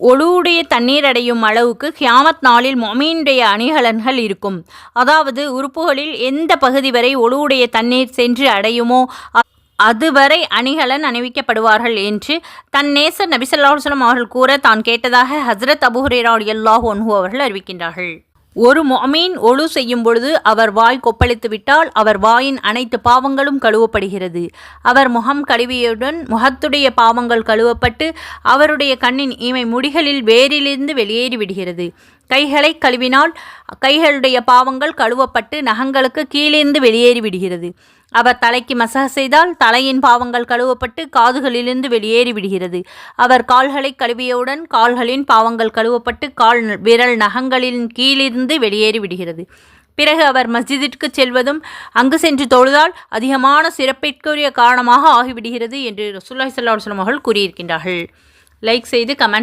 ஒழுவுடைய தண்ணீர் அடையும் அளவுக்கு ஹியாமத் நாளில் மொமீனுடைய அணிகலன்கள் இருக்கும். அதாவது உறுப்புகளில் எந்த பகுதி வரை ஒழுவுடைய தண்ணீர் சென்று அடையுமோ அதுவரை அணிகலன் அணிவிக்கப்படுவார்கள் என்று தன் நேசர் நபிசல்லாஹுலம் அவர்கள் கூற தான் கேட்டதாக ஹஸ்ரத் அபுஹுரேரா அல்லாஹு அன்ஹு அவர்கள் அறிவிக்கின்றார்கள். ஒரு மொமீன் ஒழு செய்யும் பொழுது அவர் வாய் கொப்பளித்து விட்டால் அவர் வாயின் அனைத்து பாவங்களும் கழுவப்படுகிறது. அவர் முகம் கழுவியுடன் முகத்துடைய பாவங்கள் கழுவப்பட்டு அவருடைய கண்ணின் இமை முடிகளில் வேரிலிருந்து வெளியேறி விடுகிறது. கைகளை கழுவினால் கைகளுடைய பாவங்கள் கழுவப்பட்டு நகங்களுக்கு கீழிருந்து வெளியேறி விடுகிறது. அவர் தலைக்கு மசக செய்தால் தலையின் பாவங்கள் கழுவப்பட்டு காதுகளிலிருந்து வெளியேறி விடுகிறது. அவர் கால்களை கழுவியவுடன் கால்களின் பாவங்கள் கழுவப்பட்டு கால் விரல் நகங்களின் கீழிருந்து வெளியேறி விடுகிறது. பிறகு அவர் மஸ்ஜிதிற்கு செல்வதும் அங்கு சென்று தொழுதால் அதிகமான சிறப்பிற்குரிய காரணமாக ஆகிவிடுகிறது என்று ரசூல்லாய் சல்லா அவர்கள் கூறியிருக்கின்றார்கள். லைக் செய்து கமெண்ட்ஸ்